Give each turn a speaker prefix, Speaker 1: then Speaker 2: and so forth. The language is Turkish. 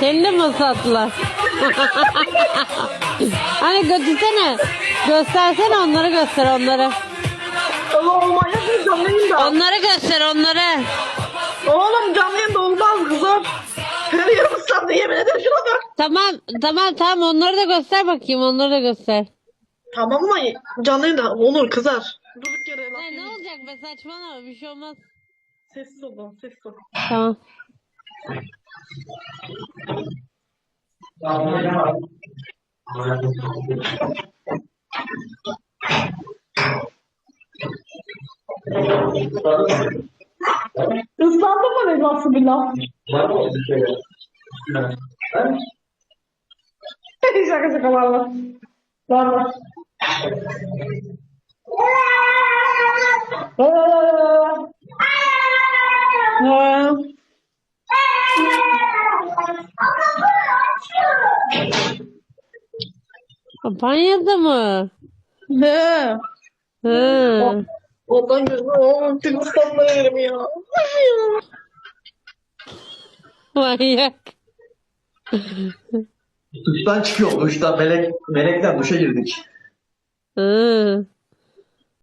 Speaker 1: Seni de mi ıslattılar? hani götürsene. Göstersene onları göster onları.
Speaker 2: Ama olmaz canlı yayında.
Speaker 1: Onları göster onları.
Speaker 2: Oğlum canlı yayında olmaz kızım. Her yerim ıslandı yemin ederim şuna bak.
Speaker 1: Tamam tamam tamam onları da göster bakayım onları da göster.
Speaker 2: Tamam ama canlı yayında olur kızar. Durduk yere
Speaker 1: Ne, ne olacak be saçmalama bir şey olmaz.
Speaker 2: Sessiz ol lan, sessiz ol.
Speaker 1: Tamam.
Speaker 2: Islandın mı bir laf? şaka şaka var var. Ha.
Speaker 1: Kampanyada mı?
Speaker 2: Ne?
Speaker 1: Hı.
Speaker 2: Ondan gözüm Türkistan'da yerim ya.
Speaker 1: Manyak.
Speaker 3: Duştan çıkıyor. Duştan melek melekten duşa girdik.
Speaker 1: Hı.